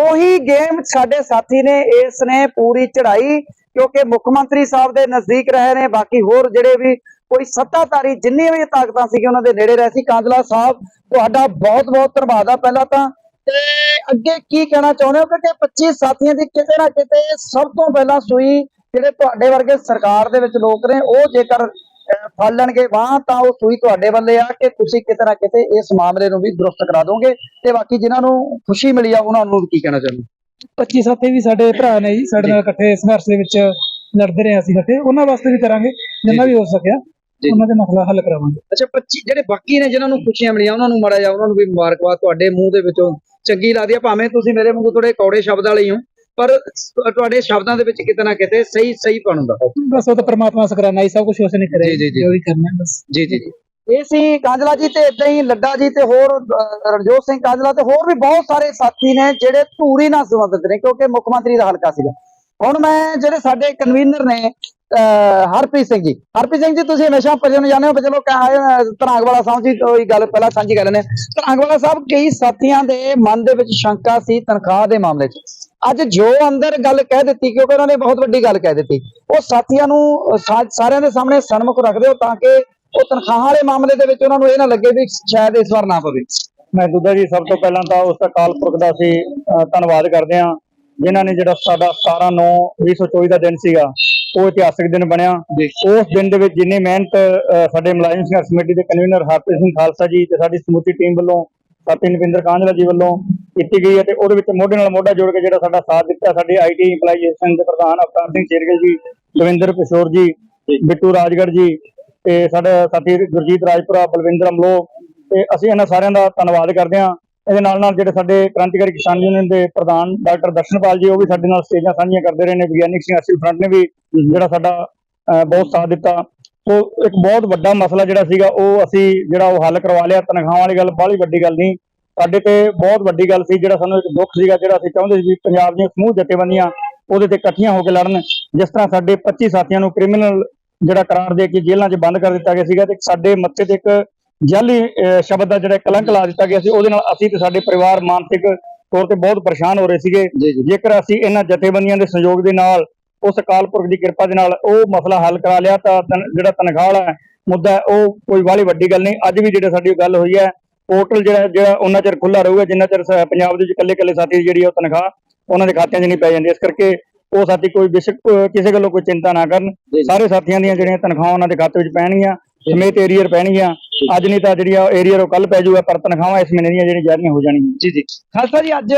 ਉਹੀ ਗੇਮ ਸਾਡੇ ਸਾਥੀ ਨੇ, ਇਸ ਨੇ ਪੂਰੀ ਚੜਾਈ ਕਿਉਂਕਿ ਮੁੱਖ ਮੰਤਰੀ ਸਾਹਿਬ ਦੇ ਨਜ਼ਦੀਕ ਰਹੇ ਨੇ, ਬਾਕੀ ਹੋਰ ਜਿਹੜੇ ਵੀ ਕੋਈ ਸੱਤਾਧਾਰੀ ਜਿੰਨੀਆਂ ਵੀ ਤਾਕਤਾਂ ਸੀ ਉਹਨਾਂ ਦੇ ਨੇੜੇ ਰਹੇ ਸੀ। ਕਾਂਜਲਾ ਸਾਹਿਬ, ਤੁਹਾਡਾ ਬਹੁਤ ਬਹੁਤ ਧੰਨਵਾਦ ਆ ਪਹਿਲਾਂ ਤਾਂ। ਤੇ ਅੱਗੇ ਕੀ ਕਹਿਣਾ ਚਾਹੁੰਦੇ ਹੋ? ਕਿ 25 ਸਾਥੀਆਂ ਦੀ ਕਿਤੇ ਨਾ ਕਿਤੇ ਸਭ ਤੋਂ ਪਹਿਲਾਂ ਸੂਈ ਜਿਹੜੇ ਤੁਹਾਡੇ ਵਰਗੇ ਸਰਕਾਰ ਦੇ ਵਿੱਚ ਲੋਕ ਨੇ, ਉਹ ਜੇਕਰ ਅਹ, ਫੜ ਲੈਣਗੇ। ਵਾਹ ਤਾਂ ਉਹ ਸੂਈ ਤੁਹਾਡੇ ਵੱਲੇ ਆ ਕਿ ਤੁਸੀਂ ਕਿਤੇ ਨਾ ਕਿਤੇ ਇਸ ਮਾਮਲੇ ਨੂੰ ਵੀ ਦਰੁਸਤ ਕਰਾ ਦੋਗੇ। ਤੇ ਬਾਕੀ ਜਿਨ੍ਹਾਂ ਨੂੰ ਖੁਸ਼ੀ ਮਿਲੀ ਆ ਉਹਨਾਂ ਨੂੰ ਕੀ ਕਹਿਣਾ ਚਾਹੁੰਦੇ?
25 ਸਾਥੀ ਵੀ ਸਾਡੇ ਭਰਾ ਨੇ ਜੀ ਸਾਡੇ ਨਾਲ ਇਕੱਠੇ ਸੰਘਰਸ਼ ਦੇ ਵਿੱਚ ਲੜਦੇ ਰਹੇ ਅਸੀਂ ਇਕੱਠੇ। ਉਹਨਾਂ ਵਾਸਤੇ ਵੀ ਕਰਾਂਗੇ ਜਿੰਨਾ ਵੀ ਹੋ ਸਕਿਆ। ਉਹਨਾਂ ਦੇ ਮਸਲਾ ਹੱਲ ਕਰਾਵਾਂਗੇ।
ਅੱਛਾ 25 ਜਿਹੜੇ ਬਾਕੀ ਨੇ ਜਿਨ੍ਹਾਂ ਨੂੰ ਖੁਸ਼ੀਆਂ ਮਿਲੀਆਂ ਉਹਨਾਂ ਨੂੰ ਮਾੜਾ ਜਾ ਉਹਨਾਂ ਨੂੰ ਵੀ ਮੁਬਾਰਕਬਾਦ। ਤੁਹਾਡੇ ਮੂੰਹ ਦੇ ਵਿੱਚੋਂ ਚੰਗੀ ਲੱਗਦੀ ਆ ਭਾਵੇਂ ਤੁਸੀਂ ਮੇਰੇ ਵਾਂਗੂ ਥੋੜੇ ਕੌੜੇ ਸ਼ਬਦ ਵਾਲੇ ਹੀ ਹੋ। ਪਰ ਤੁਹਾਡੇ ਸ਼ਬਦਾਂ ਦੇ ਵਿੱਚ ਕਿਤੇ ਨਾ ਕਿਤੇ ਸਹੀ ਸਹੀ ਪਣ ਹੁੰਦਾ?
ਬਸ ਉਹ ਤਾਂ ਪ੍ਰਮਾਤਮਾ ਸਕਰਾਨਾ ਹੀ ਸਭ ਕੁਝ ਉਸਨੇ ਕਰਿਆ
ਜੀ, ਜੀ, ਜੀ।
ਜੋ ਵੀ ਕਰਨਾ ਹੈ ਬਸ।
ਜੀ ਜੀ ਜੀ। ਇਹ ਸੀ ਕਾਂਜਲਾ ਜੀ ਤੇ ਇਦਾਂ ਹੀ ਲੱਡਾ ਜੀ ਤੇ ਹੋਰ ਰਣਜੋਤ ਸਿੰਘ ਕਾਂਜਲਾ ਤੇ ਹੋਰ ਵੀ ਬਹੁਤ ਸਾਰੇ ਸਾਥੀ ਨੇ ਜਿਹੜੇ ਧੂਰੀ ਨਾਲ ਸੰਬੰਧਿਤ ਨੇ ਕਿਉਂਕਿ ਮੁੱਖ ਮੰਤਰੀ ਦਾ ਹਲਕਾ ਸੀਗਾ। ਹੁਣ ਮੈਂ ਜਿਹੜੇ ਸਾਡੇ ਕਨਵੀਨਰ ਨੇ ਅਹ, ਹਰਪ੍ਰੀਤ ਸਿੰਘ ਜੀ। ਹਰਪ੍ਰੀਤ ਸਿੰਘ ਜੀ ਤੁਸੀਂ ਹਮੇਸ਼ਾ ਭਜਨ ਜਾਣਦੇ ਹੋ ਚਲੋ ਧਰਾਂਗ ਵਾਲਾ ਸਾਹਿਬ ਜੀ ਹੀ ਗੱਲ ਪਹਿਲਾਂ ਸਾਂਝੀ ਕਰ ਲੈਂਦੇ ਹਾਂ। ਧਰਾਂਗ ਵਾਲਾ ਸਾਹਿਬ ਕਈ ਸਾਥੀਆਂ ਦੇ ਮਨ ਦੇ ਵਿੱਚ ਸ਼ੰਕਾ ਸੀ ਤਨਖਾਹ ਦੇ ਮਾਮਲੇ 'ਚ। ਅੱਜ ਜੋ ਅੰਦਰ ਗੱਲ ਕਹਿ ਦਿੱਤੀ ਕਿਉਂਕਿ ਉਹਨਾਂ ਨੇ ਬਹੁਤ ਵੱਡੀ ਗੱਲ ਕਹਿ ਦਿੱਤੀ ਉਹ ਸਾਥੀਆਂ ਨੂੰ ਸਾ- ਸਾਰਿਆਂ ਦੇ ਸਾਹਮਣੇ ਸਨਮੁਖ ਰੱਖਦੇ ਹੋ ਤਾਂ ਕਿ ਉਹ ਤਨਖਾਹਾਂ ਵਾਲੇ ਮਾਮਲੇ ਦੇ ਵਿੱਚ ਉਹਨਾਂ ਨੂੰ ਇਹ ਨਾ ਲੱਗੇ ਵੀ ਸ਼ਾਇਦ ਇਸ ਵਾਰ ਨਾ ਪਵੇ।
ਮਹਿਦੂਦਾ ਜੀ ਸਭ ਤੋਂ ਪਹਿਲਾਂ ਤਾਂ ਉਸ ਅਕਾਲ ਪੁਰਖ ਦਾ ਅਹ, ਧੰਨਵਾਦ ਕਰਦੇ ਹਾਂ ਜਿਨ੍ਹਾਂ ਨੇ ਜਿਹੜਾ ਸਾਡਾ 17 9 2024 ਦਾ ਦਿਨ ਸੀਗਾ ਉਹ ਇਤਿਹਾਸਕ ਦਿਨ ਬਣਿਆ। ਉਸ ਦਿਨ ਦੇ ਵਿੱਚ ਜਿੰਨੀ ਮਿਹਨਤ ਸਾਡੇ ਮੁਲਾਜ਼ਮ ਸੰਘਰਸ਼ ਕਮੇਟੀ ਦੇ ਕਨਵੀਨਰ ਹਰਪ੍ਰੀਤ ਸਿੰਘ ਖਾਲਸਾ ਜੀ ਤੇ ਸਾਡੀ ਸਮੁੱਚੀ ਟੀਮ ਵੱਲੋਂ ਸਾਥੀ ਨਵਿੰਦਰ ਕਾਂਝਲਾ ਜੀ ਵੱਲੋਂ ਕੀਤੀ ਗਈ ਹੈ ਤੇ ਉਹਦੇ ਵਿੱਚ ਮੋਢੇ ਨਾਲ ਮੋਢਾ ਜੋੜ ਕੇ ਜਿਹੜਾ ਸਾਡਾ ਸਾਥ ਦਿੱਤਾ ਸਾਡੇ ਆਈਟੀ ਇੰਪਲਾਈਜੇਸ਼ਨ ਦੇ ਪ੍ਰਧਾਨ ਅਵਤਾਰ ਸਿੰਘ ਸ਼ੇਰਗਿੱਲ ਜੀ ਦਵਿੰਦਰ ਕਿਸ਼ੋਰ ਜੀ ਬਿੱਟੂ ਰਾਜਗੜ੍ਹ ਜੀ ਤੇ ਸਾਡਾ ਸਾਥੀ ਗੁਰਜੀਤ ਰਾਜਪੁਰਾ ਬਲਵਿੰਦਰ ਅਮਲੋ ਤੇ ਅਸੀਂ ਇਹਨਾਂ ਸਾਰਿਆਂ ਦਾ ਧੰਨਵਾਦ ਕਰਦੇ ਹਾਂ। ਇਹਦੇ ਨਾਲ ਨਾਲ ਜਿਹੜੇ ਸਾਡੇ ਕ੍ਰਾਂਤੀਕਾਰੀ ਕਿਸਾਨ ਯੂਨੀਅਨ ਦੇ ਪ੍ਰਧਾਨ ਡਾਕਟਰ ਦਰਸ਼ਨਪਾਲ ਜੀ ਉਹ ਵੀ ਸਾਡੇ ਨਾਲ ਸਟੇਜਾਂ ਸਾਂਝੀਆਂ ਕਰਦੇ ਰਹੇ ਨੇ ਵਿਗਿਆਨਿਕ ਸਿੰਘ ਫਰੰਟ ਨੇ ਵੀ ਜਿਹੜਾ ਸਾਡਾ ਅਹ, ਬਹੁਤ ਸਾਥ ਦਿੱਤਾ। ਸੋ ਇੱਕ ਬਹੁਤ ਵੱਡਾ ਮਸਲਾ ਜਿਹੜਾ ਸੀਗਾ ਉਹ ਅਸੀਂ ਜਿਹੜਾ ਉਹ ਹੱਲ ਕਰਵਾ ਲਿਆ। ਤਨਖਾਹਾਂ ਵਾਲੀ ਗੱਲ ਬਾਹਲੀ ਵੱਡੀ ਗੱਲ ਨਹੀਂ। ਸਾਡੇ ਤੇ ਬਹੁਤ ਵੱਡੀ ਗੱਲ ਸੀ ਜਿਹੜਾ ਸਾਨੂੰ ਇੱਕ ਦੁੱਖ ਸੀਗਾ ਜਿਹੜਾ ਅਸੀਂ ਚਾਹੁੰਦੇ ਸੀ ਵੀ ਪੰਜਾਬ ਦੀਆਂ ਸਮੂਹ ਜਥੇਬੰਦੀਆਂ ਉਹਦੇ ਤੇ ਇਕੱਠੀਆਂ ਹੋ ਕੇ ਲੜਨ। ਜਿਸ ਤਰ੍ਹਾਂ ਸਾਡੇ 25 ਸਾਥੀਆਂ ਨੂੰ ਕ੍ਰਿਮੀਨਲ ਜਿਹੜਾ ਕਰਾਰ ਦੇ ਕੇ ਜੇਲ੍ਹਾਂ 'ਚ ਬੰਦ ਕਰ ਦਿੱਤਾ ਗਿਆ ਸੀਗਾ ਤੇ ਸਾਡੇ ਮੱਥੇ ਤੇ ਇੱਕ ਜਾਲੀ ਸ਼ਬਦ ਦਾ ਜਿਹੜਾ ਕਲੰਕ ਲਾ ਦਿੱਤਾ ਗਿਆ ਸੀ ਉਹਦੇ ਨਾਲ ਅਸੀਂ ਤੇ ਸਾਡੇ ਪਰਿਵਾਰ ਮਾਨਸਿਕ ਤੌਰ ਤੇ ਬਹੁਤ ਪਰੇਸ਼ਾਨ ਹੋ ਰਹੇ ਸੀਗੇ। ਜੇਕਰ ਅਸੀਂ ਇਹਨਾਂ ਜਥੇਬੰਦੀਆਂ ਦੇ ਸਹਿਯੋਗ ਦੇ ਨਾਲ ਉਸ ਅਕਾਲ ਪੁਰਖ ਦੀ ਕਿਰਪਾ ਦੇ ਨਾਲ ਉਹ ਮਸਲਾ ਹੱਲ ਕਰਾ ਲਿਆ ਤਾਂ ਜਿਹੜਾ ਤਨਖਾਹ ਵਾਲਾ ਹੈ, ਮੁੱਦਾ ਉਹ ਕੋਈ ਵਾਲੀ ਵੱਡੀ ਗੱਲ ਨਹੀਂ। ਅੱਜ ਵੀ ਜਿਹੜੇ ਸਾਡੀ ਗੱਲ ਹੋਈ ਹੈ ਪੋਰਟਲ ਜਿਹੜਾ ਜਿਹੜਾ ਉਹਨਾਂ ਚਿਰ ਖੁੱਲਾ ਰਹੂਗਾ ਜਿੰਨਾ ਚਿਰ ਪੰਜਾਬ ਦੇ ਵਿੱਚ ਇਕੱਲੇ ਇਕੱਲੇ ਸਾਥੀ ਦੀ ਜਿਹੜੀ ਉਹ ਤਨਖਾਹ ਉਹਨਾਂ ਦੇ ਖਾਤਿਆਂ 'ਚ ਨਹੀਂ ਪੈ ਜਾਂਦੀ। ਇਸ ਕਰਕੇ ਉਹ ਸਾਥੀ ਕੋਈ ਬੇਸ਼ੱਕ ਕਿਸੇ ਗੱਲੋਂ ਕੋਈ ਚਿੰਤਾ ਨਾ ਕਰਨ। ਸਾਰੇ ਸਾਥੀਆਂ ਦੀਆਂ ਜਿਹੜੀਆਂ ਤਨਖਾਹਾਂ ਉਹਨਾਂ ਦੇ ਖਾਤੇ ਵਿੱਚ ਪੈਣਗੀਆਂ। ਸਮੇਤ ਏਰੀਅਰ ਪੈਣਗੀਆਂ ਅੱਜ ਨਹੀਂ ਤਾਂ ਜਿਹੜੀਆਂ ਏਰੀਅਰ ਉਹ ਕੱਲ ਪੈ ਜਾਊਗਾ ਪਰ ਤਨਖਾਹਾਂ ਇਸ ਮਹੀਨੇ ਦੀਆਂ ਜਿਹੜੀਆਂ ਜਾਰੀਆਂ ਹੋ ਜਾਣਗੀਆਂ।
ਜੀ ਜੀ। ਖਾਲਸਾ ਜੀ ਅੱਜ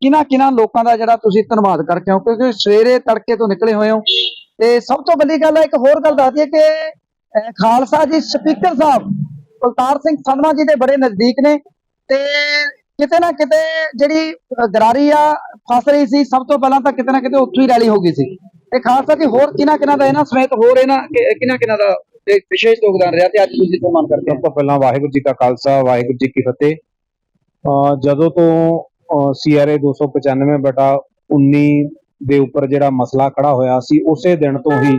ਕਿਹਨਾਂ ਕਿਹਨਾਂ ਲੋਕਾਂ ਦਾ ਜਿਹੜਾ ਤੁਸੀਂ ਧੰਨਵਾਦ ਕਰਕੇ ਹੋ? ਕਿਉਂਕਿ ਸਵੇਰੇ ਤੜਕੇ ਤੋਂ ਨਿਕਲੇ ਹੋਏ ਹੋ। ਤੇ ਸਭ ਤੋਂ ਵੱਡੀ ਗੱਲ ਹੈ ਇੱਕ ਹੋਰ ਗੱਲ ਦੱਸ ਦਈਏ ਕਿ ਖਾਲਸਾ ਜੀ ਸਪੀਕਰ ਸਾਹਿਬ ਕੁਲਤਾਰ ਸਿੰਘ ਸੰਧਵਾ ਜੀ ਦੇ ਬੜੇ ਨਜ਼ਦੀਕ ਨੇ। ਤੇ ਕਿਤੇ ਨਾ ਕਿਤੇ ਜਿਹੜੀ ਅਹ, ਗਰਾਰੀ ਆ ਫਸ ਰਹੀ ਸੀ ਸਭ ਤੋਂ ਪਹਿਲਾਂ ਤਾਂ ਕਿਤੇ ਨਾ ਕਿਤੇ ਉੱਥੋਂ ਹੀ ਰੈਲੀ ਹੋ ਗਈ ਸੀ। ਤੇ ਖਾਲਸਾ ਜੀ ਹੋਰ ਕਿਹਨਾਂ ਕਿਹਨਾਂ ਦਾ ਇਹਨਾਂ ਸਮੇਤ ਹੋਰ ਇਹਨਾਂ ਕਿਹਨਾਂ ਕਿਹਨਾਂ ਦਾ ਇੱਕ ਵਿਸ਼ੇਸ਼ ਯੋਗਦਾਨ ਰਿਹਾ ਤੇ ਅੱਜ ਤੁਸੀਂ ਸਨਮਾਨ ਕਰਦੇ
ਸਭ ਤੋਂ ਪਹਿਲਾਂ ਵਾਹਿਗੁਰੂ ਜੀ ਕਾ ਖਾਲਸਾ, ਵਾਹਿਗੁਰੂ ਜੀ ਕੀ ਫਤਿਹ। ਜਦੋਂ ਤੋਂ ਸੀਆਰਏ 295 ਬਟਾ 19 ਦੇ ਉੱਪਰ ਜਿਹੜਾ ਮਸਲਾ ਖੜਾ ਹੋਇਆ ਸੀ, ਉਸੇ ਦਿਨ ਤੋਂ ਹੀ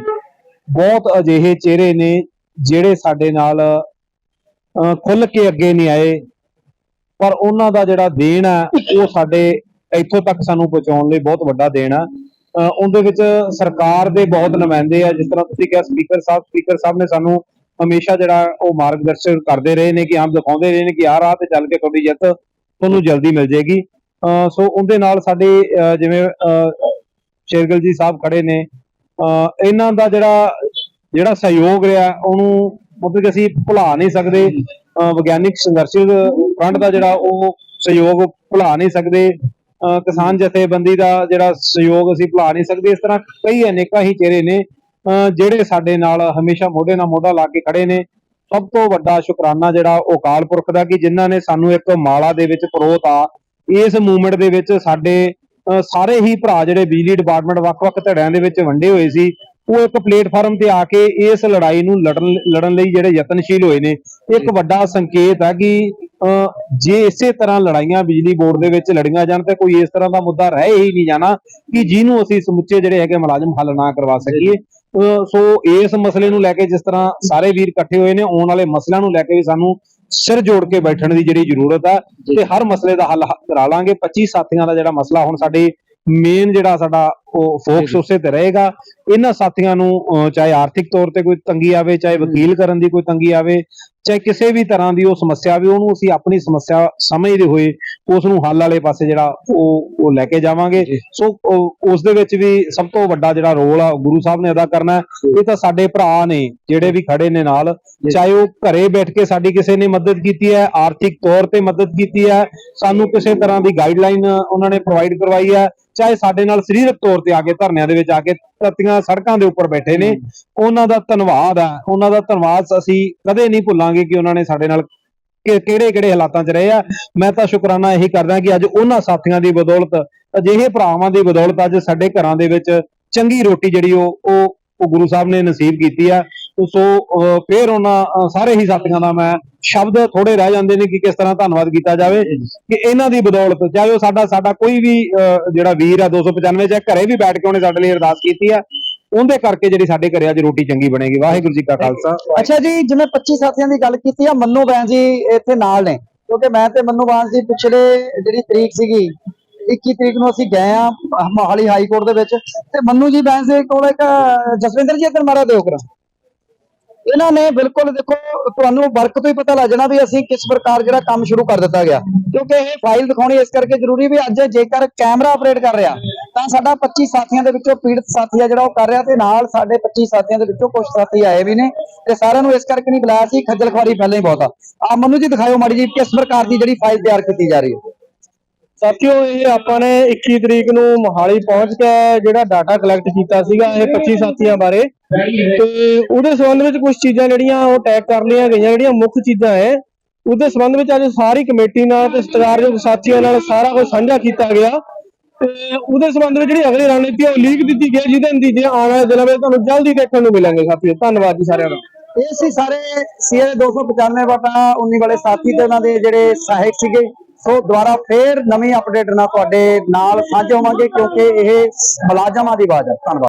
ਬਹੁਤ ਅਜਿਹੇ ਚਿਹਰੇ ਨੇ ਜਿਹੜੇ ਸਾਡੇ ਨਾਲ ਖੁੱਲ ਕੇ ਅੱਗੇ ਨਹੀਂ ਆਏ। ਪਰ ਉਹਨਾਂ ਦਾ ਜਿਹੜਾ ਦੇਣ ਆ, ਉਹ ਸਾਡੇ ਇੱਥੋਂ ਤੱਕ ਸਾਨੂੰ ਪਹੁੰਚਾਉਣ ਲਈ ਬਹੁਤ ਵੱਡਾ ਦੇਣ ਆ। ਉਹਦੇ ਵਿੱਚ ਸਰਕਾਰ ਦੇ ਬਹੁਤ ਨੁਮਾਇੰਦੇ ਆ, ਜਿਸ ਤਰ੍ਹਾਂ ਤੁਸੀਂ ਕਿਹਾ ਸਪੀਕਰ ਸਾਹਿਬ ਸਪੀਕਰ ਸਾਹਿਬ ਨੇ ਸਾਨੂੰ ਹਮੇਸ਼ਾ ਜਿਹੜਾ ਉਹ ਮਾਰਗਦਰਸ਼ਨ ਕਰਦੇ ਰਹੇ ਨੇ ਕਿ ਆਮ ਦਿਖਾਉਂਦੇ ਰਹੇ ਨੇ ਕਿ ਆਹ ਰਾਹ ਤੇ ਚੱਲ ਕੇ ਤੁਹਾਡੀ ਜਿੱਤ ਤੁਹਾਨੂੰ ਜਲਦੀ ਮਿਲ ਜੇਗੀ ਸੋ ਉਹਦੇ ਨਾਲ ਸਾਡੇ ਜਿਵੇਂ ਸ਼ੇਰਗਲ ਜੀ ਸਾਹਿਬ ਖੜੇ ਨੇ ਇਹਨਾਂ ਦਾ ਜਿਹੜਾ ਜਿਹੜਾ ਸਹਿਯੋਗ ਰਿਹਾ, ਉਹਨੂੰ ਮਤਲਬ ਕਿ ਅਸੀਂ ਭੁਲਾ ਨਹੀਂ ਸਕਦੇ। ਵਿਗਿਆਨਿਕ ਸੰਘਰਸ਼ ਫਰੰਟ ਦਾ ਜਿਹੜਾ ਉਹ ਸਹਿਯੋਗ ਭੁਲਾ ਨਹੀਂ ਸਕਦੇ। ਕਿਸਾਨ ਜਥੇਬੰਦੀ ਦਾ ਜਿਹੜਾ ਸਹਿਯੋਗ ਅਸੀਂ ਭੁਲਾ ਨਹੀਂ ਸਕਦੇ, ਇਸ ਤਰ੍ਹਾਂ ਕਈ ਅਨੇਕਾਂ ਹੀ ਚਿਹਰੇ ਨੇ, ਅਹ ਜਿਹੜੇ ਸਾਡੇ ਨਾਲ ਹਮੇਸ਼ਾ ਮੋਢੇ ਨਾਲ ਮੋਢਾ ਲਾ ਕੇ ਖੜੇ ਨੇ। ਸਭ ਤੋਂ ਵੱਡਾ ਸ਼ੁਕਰਾਨਾ ਜਿਹੜਾ ਉਹ ਅਕਾਲ ਪੁਰਖ ਦਾ ਕਿ ਜਿਨ੍ਹਾਂ ਨੇ ਸਾਨੂੰ ਇੱਕ ਮਾਲਾ ਦੇ ਵਿੱਚ ਪਰੋਤਾ ਇਸ ਮੂਵਮੈਂਟ ਦੇ ਵਿੱਚ ਸਾਡੇ, ਅਹ ਸਾਰੇ ਹੀ ਭਰਾ ਜਿਹੜੇ ਬਿਜਲੀ ਡਿਪਾਰਟਮੈਂਟ ਵੱਖ-ਵੱਖ ਧੜਿਆਂ ਦੇ ਵਿੱਚ ਵੰਡੇ ਹੋਏ ਸੀ ਉਹ ਇੱਕ ਪਲੇਟਫਾਰਮ ਤੇ ਆ ਕੇ ਇਸ ਲੜਾਈ ਨੂੰ ਲੜਨ ਲੜਨ ਲਈ ਜਿਹੜੇ ਯਤਨਸ਼ੀਲ ਹੋਏ ਨੇ। ਇੱਕ ਵੱਡਾ ਸੰਕੇਤ ਹੈ ਕਿ ਜੇ ਇਸੇ ਤਰ੍ਹਾਂ ਲੜਾਈਆਂ ਬਿਜਲੀ ਬੋਰਡ ਦੇ ਵਿੱਚ ਲੜੀਆਂ ਜਾਣ ਤੇ ਕੋਈ ਇਸ ਤਰ੍ਹਾਂ ਦਾ ਮੁੱਦਾ ਰਹਿ ਹੀ ਨਹੀਂ ਜਾਣਾ ਕਿ ਜਿਹਨੂੰ ਅਸੀਂ ਸਮੁੱਚੇ ਜਿਹੜੇ ਹੈਗੇ ਮੁਲਾਜ਼ਮ ਹੱਲ ਨਾ ਕਰਵਾ ਸਕੀਏ। ਸੋ ਇਸ ਮਸਲੇ ਨੂੰ ਲੈ ਕੇ ਜਿਸ ਤਰ੍ਹਾਂ ਸਾਰੇ ਵੀਰ ਇਕੱਠੇ ਹੋਏ ਨੇ ਆਉਣ ਵਾਲੇ ਮਸਲਿਆਂ ਨੂੰ ਲੈ ਕੇ ਵੀ ਸਾਨੂੰ ਸਿਰ ਜੋੜ ਕੇ ਬੈਠਣ ਦੀ ਜਿਹੜੀ ਜ਼ਰੂਰਤ ਹੈ ਤੇ ਹਰ ਮਸਲੇ ਦਾ ਹੱਲ ਕਰਾ ਲਾਂਗੇ। 25 ਸਾਥੀਆਂ ਦਾ ਜਿਹੜਾ ਮਸਲਾ ਹੁਣ ਸਾਡੇ ਮੇਨ ਜਿਹੜਾ ਸਾਡਾ ਫੋਕਸ ਉਸੇ ਤੇ ਰਹੇਗਾ। ਇਹਨਾਂ ਸਾਥੀਆਂ ਨੂੰ ਚਾਹੇ ਆਰਥਿਕ ਤੌਰ ਤੇ ਕੋਈ ਤੰਗੀ ਆਵੇ ਚਾਹੇ ਵਕੀਲ ਕਰਨ ਦੀ ਕੋਈ ਤੰਗੀ ਆਵੇ ਚਾਹੇ ਕਿਸੇ ਵੀ ਤਰ੍ਹਾਂ ਦੀ ਉਹ ਸਮੱਸਿਆ ਆਵੇ ਉਹਨੂੰ ਅਸੀਂ ਆਪਣੀ ਸਮੱਸਿਆ ਸਮਝਦੇ ਹੋਏ ਉਸ ਨੂੰ ਹੱਲ ਵਾਲੇ ਪਾਸੇ ਜਿਹੜਾ ਉਹ ਉਹ ਲੈ ਕੇ ਜਾਵਾਂਗੇ। ਸੋ ਉਹ- ਉਸ ਦੇ ਵਿੱਚ ਵੀ ਸਭ ਤੋਂ ਵੱਡਾ ਜਿਹੜਾ ਰੋਲ ਆ ਗੁਰੂ ਸਾਹਿਬ ਨੇ ਅਦਾ ਕਰਨਾ। ਇਹ ਤਾਂ ਸਾਡੇ ਭਰਾ ਨੇ ਜਿਹੜੇ ਵੀ ਖੜੇ ਨੇ ਨਾਲ ਚਾਹੇ ਉਹ ਘਰੇ ਬੈਠ ਕੇ ਸਾਡੀ ਕਿਸੇ ਨੇ ਮਦਦ ਕੀਤੀ ਹੈ ਆਰਥਿਕ ਤੌਰ ਤੇ ਮਦਦ ਕੀਤੀ ਹੈ ਸਾਨੂੰ ਕਿਸੇ ਤਰ੍ਹਾਂ ਦੀ ਗਾਈਡਲਾਈਨ ਉਹਨਾਂ ਨੇ ਪ੍ਰੋਵਾਈਡ ਕਰਵਾਈ ਹੈ ਚਾਹੇ ਸਾਡੇ ਨਾਲ ਸਰੀਰਕ ਤੌਰ ਤੇ ਆ ਕੇ ਧਰਨਿਆਂ ਦੇ ਵਿੱਚ ਆ ਕੇ ਧਰਤੀਆਂ ਸੜਕਾਂ ਦੇ ਉੱਪਰ ਬੈਠੇ ਨੇ। ਉਹਨਾਂ ਦਾ ਧੰਨਵਾਦ ਹੈ ਉਹਨਾਂ ਦਾ ਧੰਨਵਾਦ ਅਸੀਂ ਕਦੇ ਨਹੀਂ ਭੁੱਲਾਂਗੇ ਕਿ ਉਹਨਾਂ ਨੇ ਸਾਡੇ ਨਾਲ ਕਿਹੜੇ ਕਿਹੜੇ ਹਾਲਾਤਾਂ 'ਚ ਰਹੇ ਆ। ਮੈਂ ਤਾਂ ਸ਼ੁਕਰਾਨਾ ਇਹੀ ਕਰਦਾ ਕਿ ਅੱਜ ਉਹਨਾਂ ਸਾਥੀਆਂ ਦੀ ਬਦੌਲਤ, ਅਜਿਹੇ ਭਰਾਵਾਂ ਦੀ ਬਦੌਲਤ ਅੱਜ ਸਾਡੇ ਘਰਾਂ ਦੇ ਵਿੱਚ ਚੰਗੀ ਰੋਟੀ ਜਿਹੜੀ ਉਹ ਉਹ ਉਹ ਗੁਰੂ ਸਾਹਿਬ ਨੇ ਨਸੀਬ ਕੀਤੀ ਆ। ਸੋ ਫੇਰ ਉਹਨਾਂ ਸਾਰੇ ਹੀ ਸਾਥੀਆਂ ਦਾ ਮੈਂ ਸ਼ਬਦ ਥੋੜੇ ਰਹਿ ਜਾਂਦੇ ਨੇ ਕਿ ਕਿਸ ਤਰ੍ਹਾਂ ਧੰਨਵਾਦ ਕੀਤਾ ਜਾਵੇ ਕਿ ਇਹਨਾਂ ਦੀ ਬਦੌਲਤ ਚਾਹੇ ਉਹ ਸਾਡਾ ਸਾਡਾ ਕੋਈ ਵੀ ਅਹ, ਜਿਹੜਾ ਵੀਰ ਆ 295 ਚ ਘਰੇ ਵੀ ਬੈਠ ਕੇ ਉਹਨੇ ਸਾਡੇ ਲਈ ਅਰਦਾਸ ਕੀਤੀ ਆ ਉਹਦੇ ਕਰਕੇ ਜਿਹੜੀ ਸਾਡੇ ਘਰੇ ਅੱਜ ਰੋਟੀ ਚੰਗੀ ਬਣੇਗੀ। ਵਾਹਿਗੁਰੂ ਜੀ ਕਾ ਖਾਲਸਾ।
ਅੱਛਾ ਜੀ ਜਿਵੇਂ 25 ਸਾਥੀਆਂ ਦੀ ਗੱਲ ਕੀਤੀ ਆ ਮੰਨੂ ਬੈਂ ਜੀ ਇੱਥੇ ਨਾਲ ਨੇ ਕਿਉਂਕਿ ਮੈਂ ਤੇ ਮੰਨੂ ਬਾਂਸ ਜੀ ਪਿਛਲੇ ਜਿਹੜੀ ਤਰੀਕ ਸੀਗੀ 21 ਤਰੀਕ ਨੂੰ ਅਸੀਂ ਗਏ ਆ ਮੋਹਾਲੀ ਹਾਈ ਕੋਰਟ ਦੇ ਵਿੱਚ ਤੇ ਮੰਨੂ ਜੀ ਬੈਂਸ ਦੇ ਕੋਲ ਇੱਕ ਜਸਵਿੰਦਰ ਜੀ ਅਕਰ ਮਾਰਾ ਦਿਓ ਕਰਾਂ। ਇਹਨਾਂ ਨੇ ਬਿਲਕੁਲ ਦੇਖੋ, ਤੁਹਾਨੂੰ ਵਰਕ ਤੋਂ ਹੀ ਪਤਾ ਲੱਗ ਜਾਣਾ ਵੀ ਅਸੀਂ ਕਿਸ ਪ੍ਰਕਾਰ ਜਿਹੜਾ ਕੰਮ ਸ਼ੁਰੂ ਕਰ ਦਿੱਤਾ ਗਿਆ। ਕਿਉਂਕਿ ਇਹ ਫਾਈਲ ਦਿਖਾਉਣੀ ਇਸ ਕਰਕੇ ਜ਼ਰੂਰੀ ਵੀ ਅੱਜ ਜੇਕਰ ਕੈਮਰਾ ਆਪਰੇਟ ਕਰ ਰਿਹਾ, ਤਾਂ ਸਾਡਾ 25 ਸਾਥੀਆਂ ਦੇ ਵਿੱਚੋਂ ਪੀੜਤ ਸਾਥੀ ਆ ਜਿਹੜਾ ਉਹ ਕਰ ਰਿਹਾ ਤੇ ਨਾਲ ਸਾਡੇ 25 ਸਾਥੀਆਂ ਦੇ ਵਿੱਚੋਂ ਕੁਝ ਸਾਥੀ ਆਏ ਵੀ ਨੇ ਤੇ ਸਾਰਿਆਂ ਨੂੰ ਇਸ ਕਰਕੇ ਨਹੀਂ ਬੁਲਾਇਆ ਸੀ, ਖੱਜਲ ਖਵਾਰੀ ਪਹਿਲਾਂ ਹੀ ਬਹੁਤ ਆ। ਆ ਮਨੂ ਜੀ ਦਿਖਾਇਓ ਮਾੜੀ ਜੀ ਕਿਸ ਪ੍ਰਕਾਰ ਦੀ ਜਿਹੜੀ ਫਾਈਲ ਤਿਆਰ ਕੀਤੀ ਜਾ ਰਹੀ ਹੈ।
ਸਾਥੀਓ, ਇਹ ਆਪਾਂ ਨੇ 21 ਤਰੀਕ ਨੂੰ ਮੋਹਾਲੀ ਪਹੁੰਚ ਕੇ ਜਿਹੜਾ ਡਾਟਾ ਕਲੈਕਟ ਕੀਤਾ ਸੀਗਾ ਇਹ 25 ਸਾਥੀਆਂ ਬਾਰੇ ਤੇ ਉਹਦੇ ਸੰਬੰਧ ਵਿੱਚ ਕੁਝ ਚੀਜ਼ਾਂ ਜਿਹੜੀਆਂ ਉਹ ਟੈਗ ਕਰ ਲਈਆਂ ਗਈਆਂ, ਜਿਹੜੀਆਂ ਮੁੱਖ ਚੀਜ਼ਾਂ ਹੈ ਉਹਦੇ ਸੰਬੰਧ ਵਿੱਚ ਅੱਜ ਸਾਰੀ ਕਮੇਟੀ ਨਾਲ ਤੇ ਸਤਿਕਾਰਯੋਗ ਸਾਥੀਆਂ ਨਾਲ ਸਾਰਾ ਕੁਝ ਸਾਂਝਾ ਕੀਤਾ ਗਿਆ ਤੇ ਉਹਦੇ ਸੰਬੰਧ ਵਿੱਚ ਜਿਹੜੀ ਅਗਲੀ ਰਣਨੀਤੀ ਹੈ ਉਹ ਲੀਕ ਦਿੱਤੀ ਗਈ ਜਿਹਦੇ ਨਤੀਜੇ ਆਉਣ ਵਾਲੇ ਦਿਨਾਂ ਵਿੱਚ ਤੁਹਾਨੂੰ ਜਲਦੀ ਦੇਖਣ ਨੂੰ ਮਿਲਾਂਗੇ ਸਾਥੀਓ। ਧੰਨਵਾਦ ਜੀ ਸਾਰਿਆਂ ਦਾ।
ਇਹ ਸੀ ਸਾਰੇ ਸੀਆਰ 295 ਵਟਾ 19 ਵਾਲੇ ਸਾਥੀ ਤੇ ਉਹਨਾਂ ਦੇ ਜਿਹੜੇ ਸਹਾਇਕ ਸੀਗੇ। ਸੋ ਦੁਬਾਰਾ ਫੇਰ ਨਵੀਂ ਅਪਡੇਟ ਨਾਲ ਤੁਹਾਡੇ ਨਾਲ ਸਾਂਝੇ ਹੋਵਾਂਗੇ, ਕਿਉਂਕਿ ਇਹ ਮੁਲਾਜ਼ਮਾਂ ਦੀ ਆਵਾਜ਼ ਹੈ। ਧੰਨਵਾਦ।